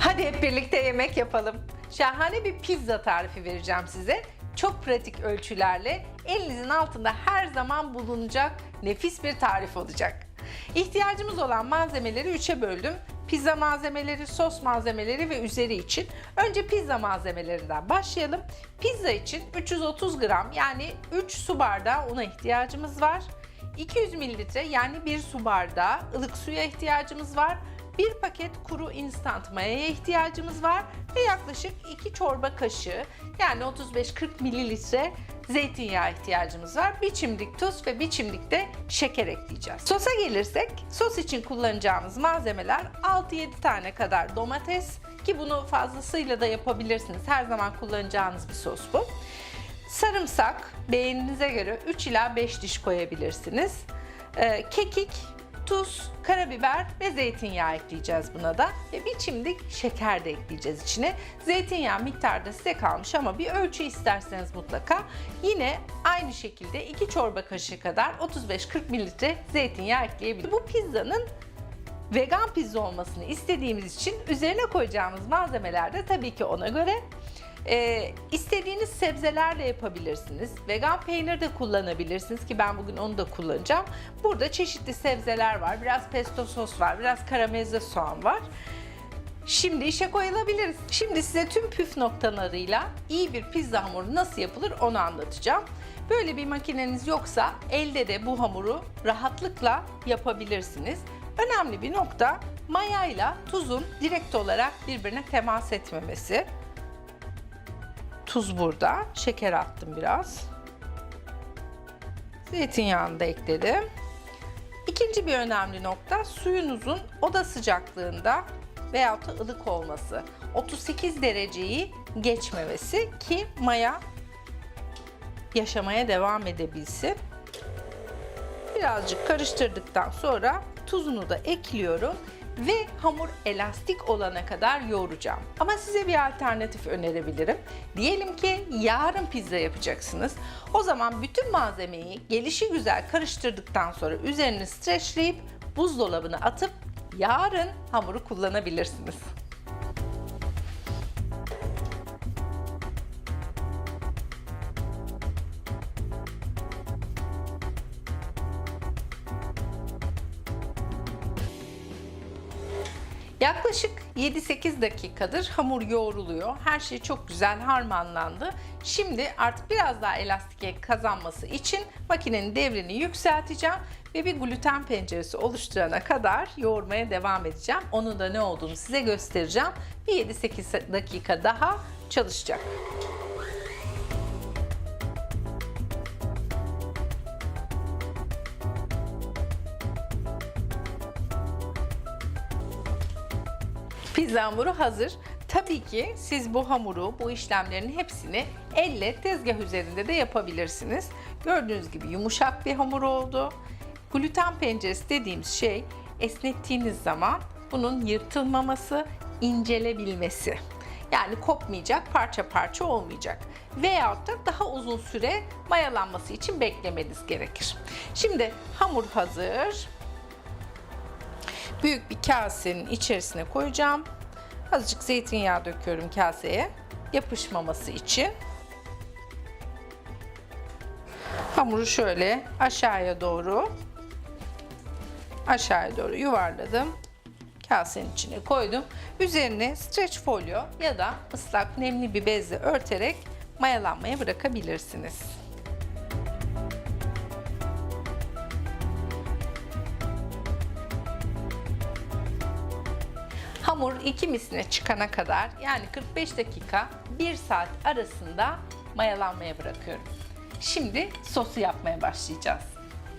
Hadi hep birlikte yemek yapalım. Şahane bir pizza tarifi vereceğim size. Çok pratik ölçülerle elinizin altında her zaman bulunacak nefis bir tarif olacak. İhtiyacımız olan malzemeleri üçe böldüm. Pizza malzemeleri, sos malzemeleri ve üzeri için. Önce pizza malzemelerinden başlayalım. Pizza için 330 gram yani 3 su bardağı una ihtiyacımız var. 200 mililitre yani 1 su bardağı ılık suya ihtiyacımız var. 1 paket kuru instant mayaya ihtiyacımız var ve yaklaşık 2 çorba kaşığı yani 35-40 mililitre zeytinyağı ihtiyacımız var. Bir çimdik tuz ve bir çimdik de şeker ekleyeceğiz. Sosa gelirsek sos için kullanacağımız malzemeler 6-7 tane kadar domates ki bunu fazlasıyla da yapabilirsiniz. Her zaman kullanacağınız bir sos bu. Sarımsak beğeninize göre 3 ila 5 diş koyabilirsiniz. Ee, kekik, tuz, karabiber ve zeytinyağı ekleyeceğiz buna da. Ve bir çimdik şeker de ekleyeceğiz içine. Zeytinyağı miktarı da size kalmış ama bir ölçü isterseniz mutlaka. Yine aynı şekilde 2 çorba kaşığı kadar 35-40 mililitre zeytinyağı ekleyebiliriz. Bu pizzanın vegan pizza olmasını istediğimiz için üzerine koyacağımız malzemeler de tabii ki ona göre ee, istediğiniz sebzelerle yapabilirsiniz. Vegan peynir de kullanabilirsiniz ki ben bugün onu da kullanacağım. Burada çeşitli sebzeler var. Biraz pesto sos var, biraz karamelize soğan var. Şimdi işe koyulabiliriz. Şimdi size tüm püf noktalarıyla iyi bir pizza hamuru nasıl yapılır onu anlatacağım. Böyle bir makineniz yoksa elde de bu hamuru rahatlıkla yapabilirsiniz. Önemli bir nokta mayayla tuzun direkt olarak birbirine temas etmemesi. Tuz burada. Şeker attım biraz. Zeytinyağını da ekledim. İkinci bir önemli nokta suyunuzun oda sıcaklığında veyahut da ılık olması. 38 dereceyi geçmemesi ki maya yaşamaya devam edebilsin. Birazcık karıştırdıktan sonra tuzunu da ekliyorum ve hamur elastik olana kadar yoğuracağım. Ama size bir alternatif önerebilirim. Diyelim ki yarın pizza yapacaksınız. O zaman bütün malzemeyi gelişi güzel karıştırdıktan sonra üzerini streçleyip buzdolabına atıp yarın hamuru kullanabilirsiniz. Yaklaşık 7-8 dakikadır hamur yoğruluyor. Her şey çok güzel harmanlandı. Şimdi artık biraz daha elastik kazanması için makinenin devrini yükselteceğim ve bir gluten penceresi oluşturana kadar yoğurmaya devam edeceğim. Onun da ne olduğunu size göstereceğim. Bir 7-8 dakika daha çalışacak. Pizza hamuru hazır. Tabii ki siz bu hamuru, bu işlemlerin hepsini elle tezgah üzerinde de yapabilirsiniz. Gördüğünüz gibi yumuşak bir hamur oldu. Gluten penceresi dediğimiz şey esnettiğiniz zaman bunun yırtılmaması, incelebilmesi. Yani kopmayacak, parça parça olmayacak. Veyahut da daha uzun süre mayalanması için beklemeniz gerekir. Şimdi hamur hazır. Büyük bir kasenin içerisine koyacağım. Azıcık zeytinyağı döküyorum kaseye yapışmaması için. Hamuru şöyle aşağıya doğru aşağıya doğru yuvarladım. Kasenin içine koydum. Üzerine streç folyo ya da ıslak nemli bir bezle örterek mayalanmaya bırakabilirsiniz. Hamur iki misine çıkana kadar yani 45 dakika 1 saat arasında mayalanmaya bırakıyorum. Şimdi sosu yapmaya başlayacağız.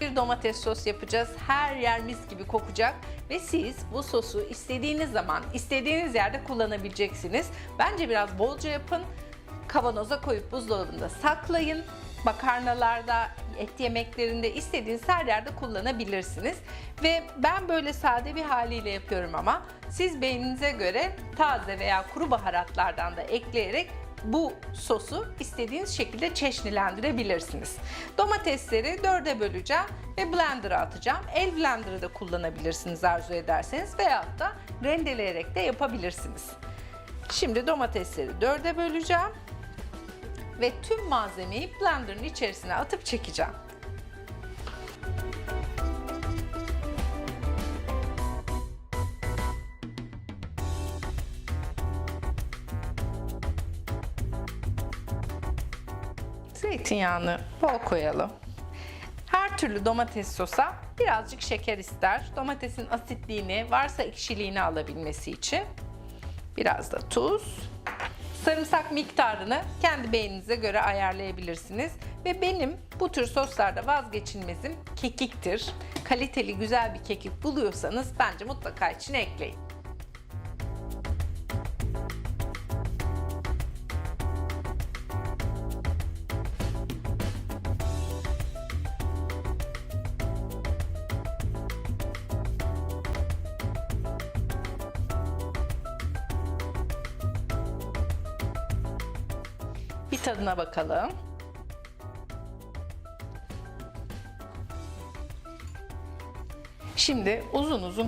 Bir domates sos yapacağız. Her yer mis gibi kokacak ve siz bu sosu istediğiniz zaman, istediğiniz yerde kullanabileceksiniz. Bence biraz bolca yapın. Kavanoza koyup buzdolabında saklayın. Makarnalarda, et yemeklerinde istediğiniz her yerde kullanabilirsiniz. Ve ben böyle sade bir haliyle yapıyorum ama siz beğeninize göre taze veya kuru baharatlardan da ekleyerek bu sosu istediğiniz şekilde çeşnilendirebilirsiniz. Domatesleri dörde böleceğim ve blender'a atacağım. El blender'ı da kullanabilirsiniz arzu ederseniz veyahut da rendeleyerek de yapabilirsiniz. Şimdi domatesleri dörde böleceğim ve tüm malzemeyi blenderın içerisine atıp çekeceğim. Zeytinyağını bol koyalım. Her türlü domates sosa birazcık şeker ister. Domatesin asitliğini, varsa ekşiliğini alabilmesi için. Biraz da tuz. Sarımsak miktarını kendi beğeninize göre ayarlayabilirsiniz. Ve benim bu tür soslarda vazgeçilmezim kekiktir. Kaliteli güzel bir kekik buluyorsanız bence mutlaka içine ekleyin. Tadına bakalım. Şimdi uzun uzun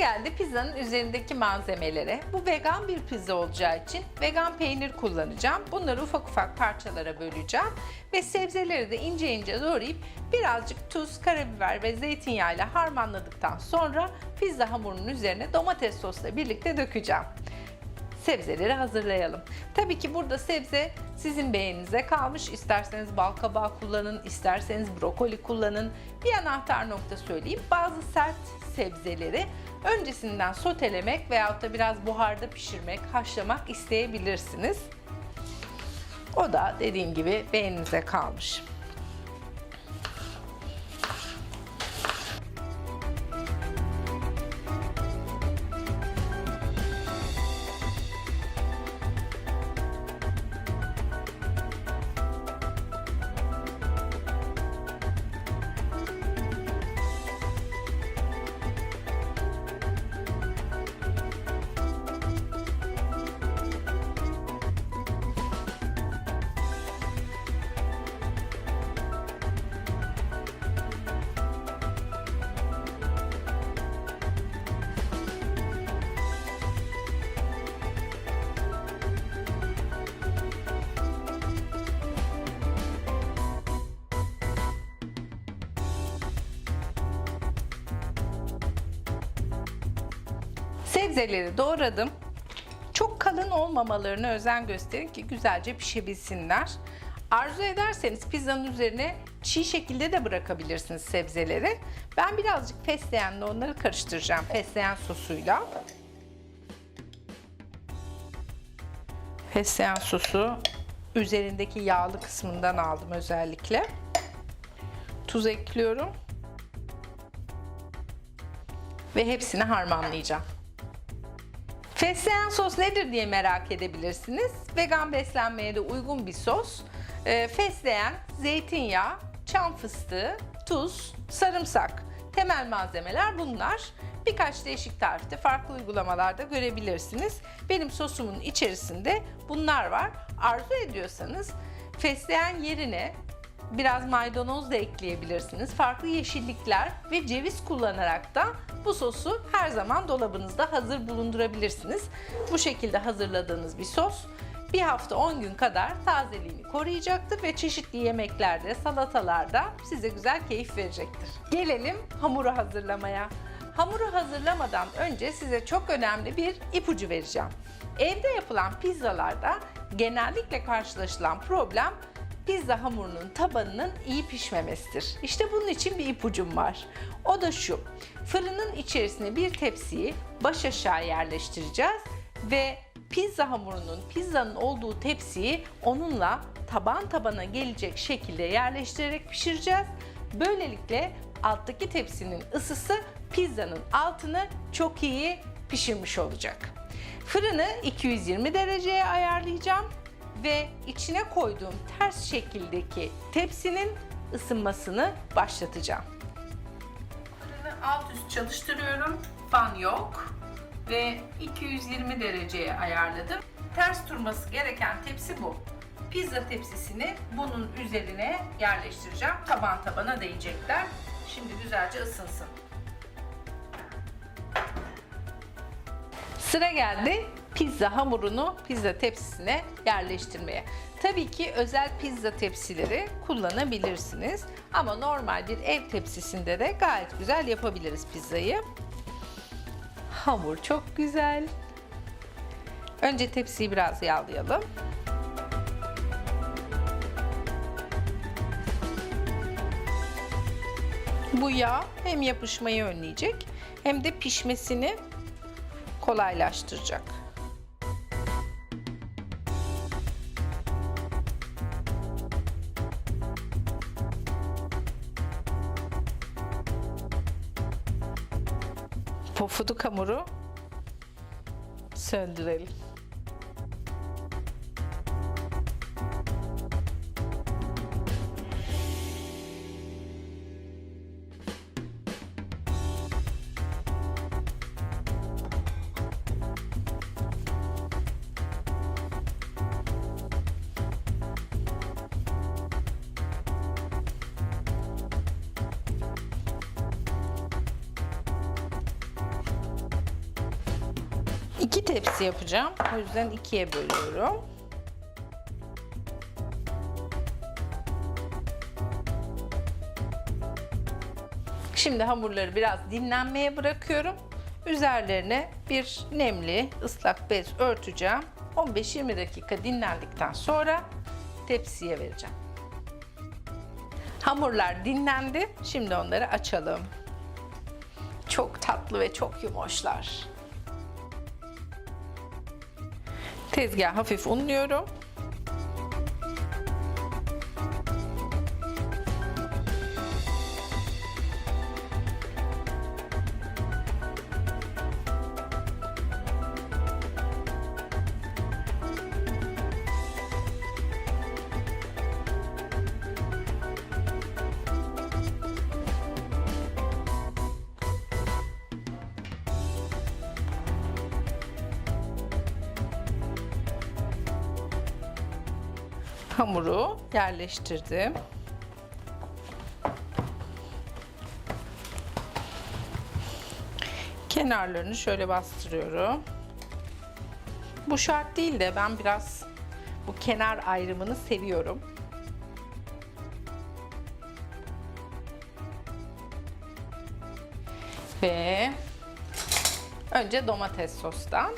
geldi pizzanın üzerindeki malzemelere. Bu vegan bir pizza olacağı için vegan peynir kullanacağım. Bunları ufak ufak parçalara böleceğim. Ve sebzeleri de ince ince doğrayıp birazcık tuz, karabiber ve zeytinyağıyla harmanladıktan sonra pizza hamurunun üzerine domates sosla birlikte dökeceğim sebzeleri hazırlayalım. Tabii ki burada sebze sizin beğeninize kalmış. İsterseniz bal kabağı kullanın, isterseniz brokoli kullanın. Bir anahtar nokta söyleyeyim. Bazı sert sebzeleri öncesinden sotelemek veyahut da biraz buharda pişirmek, haşlamak isteyebilirsiniz. O da dediğim gibi beğeninize kalmış. Sebzeleri doğradım. Çok kalın olmamalarına özen gösterin ki güzelce pişebilsinler. Arzu ederseniz pizzanın üzerine çiğ şekilde de bırakabilirsiniz sebzeleri. Ben birazcık fesleğenle onları karıştıracağım fesleğen sosuyla. Fesleğen sosu üzerindeki yağlı kısmından aldım özellikle. Tuz ekliyorum. Ve hepsini harmanlayacağım. Fesleğen sos nedir diye merak edebilirsiniz. Vegan beslenmeye de uygun bir sos. Ee, fesleğen, zeytinyağı, çam fıstığı, tuz, sarımsak. Temel malzemeler bunlar. Birkaç değişik tarifte farklı uygulamalarda görebilirsiniz. Benim sosumun içerisinde bunlar var. Arzu ediyorsanız fesleğen yerine biraz maydanoz da ekleyebilirsiniz. Farklı yeşillikler ve ceviz kullanarak da bu sosu her zaman dolabınızda hazır bulundurabilirsiniz. Bu şekilde hazırladığınız bir sos bir hafta 10 gün kadar tazeliğini koruyacaktır ve çeşitli yemeklerde, salatalarda size güzel keyif verecektir. Gelelim hamuru hazırlamaya. Hamuru hazırlamadan önce size çok önemli bir ipucu vereceğim. Evde yapılan pizzalarda genellikle karşılaşılan problem pizza hamurunun tabanının iyi pişmemesidir. İşte bunun için bir ipucum var. O da şu. Fırının içerisine bir tepsiyi baş aşağı yerleştireceğiz ve pizza hamurunun, pizzanın olduğu tepsiyi onunla taban tabana gelecek şekilde yerleştirerek pişireceğiz. Böylelikle alttaki tepsinin ısısı pizzanın altını çok iyi pişirmiş olacak. Fırını 220 dereceye ayarlayacağım ve içine koyduğum ters şekildeki tepsinin ısınmasını başlatacağım. Fırını alt üst çalıştırıyorum. Fan yok ve 220 dereceye ayarladım. Ters durması gereken tepsi bu. Pizza tepsisini bunun üzerine yerleştireceğim. Taban tabana değecekler. Şimdi güzelce ısınsın. Sıra geldi pizza hamurunu pizza tepsisine yerleştirmeye. Tabii ki özel pizza tepsileri kullanabilirsiniz. Ama normal bir ev tepsisinde de gayet güzel yapabiliriz pizzayı. Hamur çok güzel. Önce tepsiyi biraz yağlayalım. Bu yağ hem yapışmayı önleyecek hem de pişmesini kolaylaştıracak. Pofuduk hamuru söndürelim. İki tepsi yapacağım. O yüzden ikiye bölüyorum. Şimdi hamurları biraz dinlenmeye bırakıyorum. Üzerlerine bir nemli ıslak bez örteceğim. 15-20 dakika dinlendikten sonra tepsiye vereceğim. Hamurlar dinlendi. Şimdi onları açalım. Çok tatlı ve çok yumuşlar. Tezgah hafif unluyorum. Hamuru yerleştirdim. Kenarlarını şöyle bastırıyorum. Bu şart değil de ben biraz bu kenar ayrımını seviyorum. Ve önce domates sostan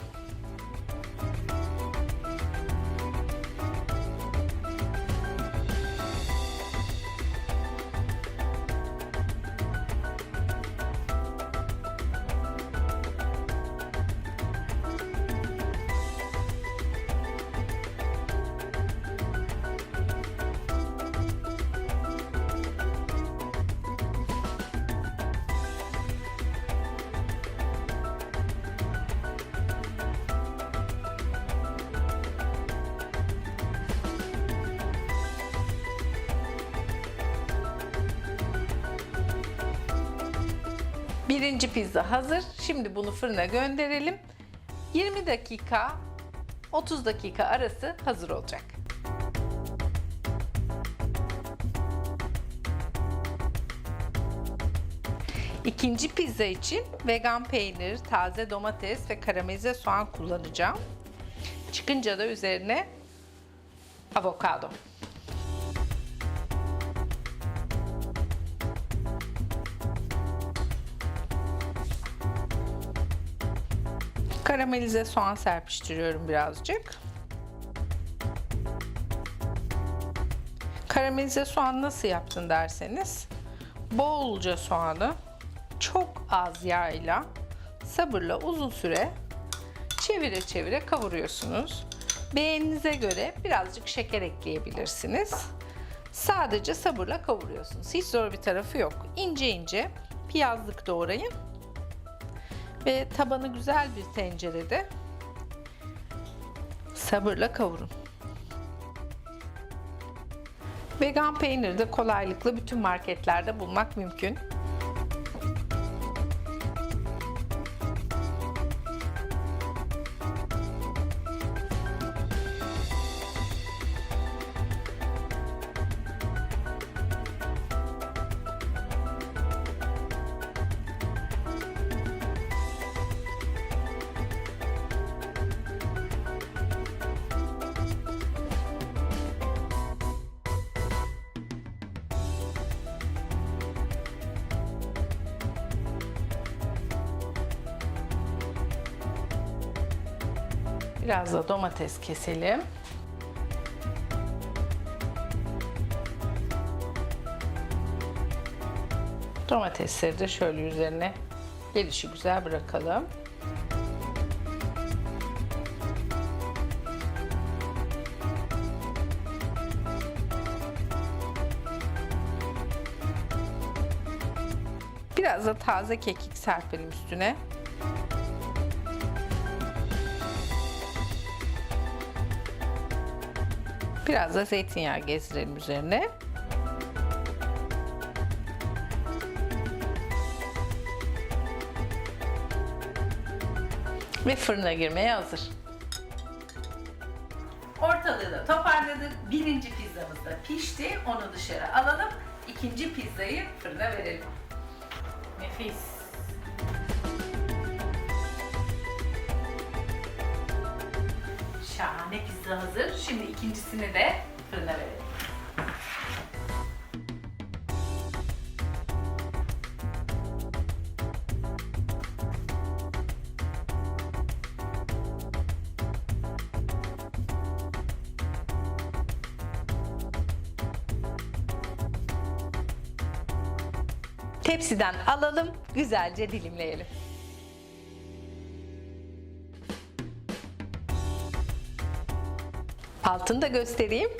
Birinci pizza hazır. Şimdi bunu fırına gönderelim. 20 dakika 30 dakika arası hazır olacak. İkinci pizza için vegan peynir, taze domates ve karamelize soğan kullanacağım. Çıkınca da üzerine avokado. Karamelize soğan serpiştiriyorum birazcık. Karamelize soğan nasıl yaptın derseniz bolca soğanı çok az yağıyla sabırla uzun süre çevire çevire kavuruyorsunuz. Beğeninize göre birazcık şeker ekleyebilirsiniz. Sadece sabırla kavuruyorsunuz. Hiç zor bir tarafı yok. İnce ince piyazlık doğrayın Ve tabanı güzel bir tencerede sabırla kavurun. Vegan peyniri de kolaylıkla bütün marketlerde bulmak mümkün. Biraz da domates keselim. Domatesleri de şöyle üzerine gelişi güzel bırakalım. Biraz da taze kekik serpelim üstüne. Biraz da zeytinyağı gezdirelim üzerine. Ve fırına girmeye hazır. Ortalığı da toparladık. Birinci pizzamız da pişti. Onu dışarı alalım. İkinci pizzayı fırına verelim. Nefis. Pizza hazır. Şimdi ikincisini de fırına verelim. Tepsiden alalım, güzelce dilimleyelim. Altını da göstereyim.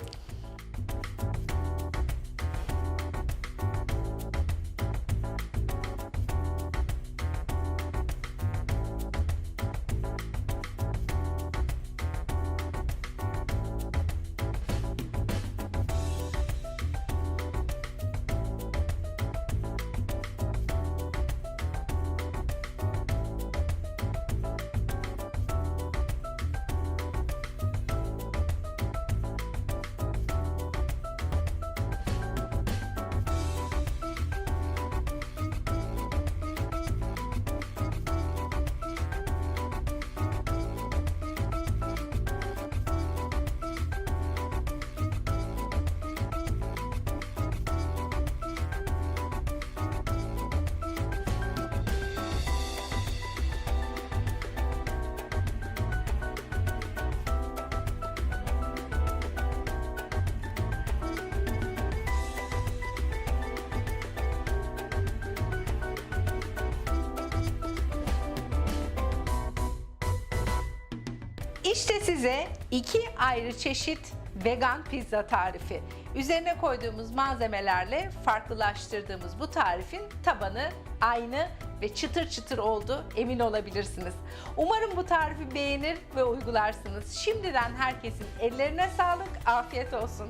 İşte size iki ayrı çeşit vegan pizza tarifi. Üzerine koyduğumuz malzemelerle farklılaştırdığımız bu tarifin tabanı aynı ve çıtır çıtır oldu emin olabilirsiniz. Umarım bu tarifi beğenir ve uygularsınız. Şimdiden herkesin ellerine sağlık, afiyet olsun.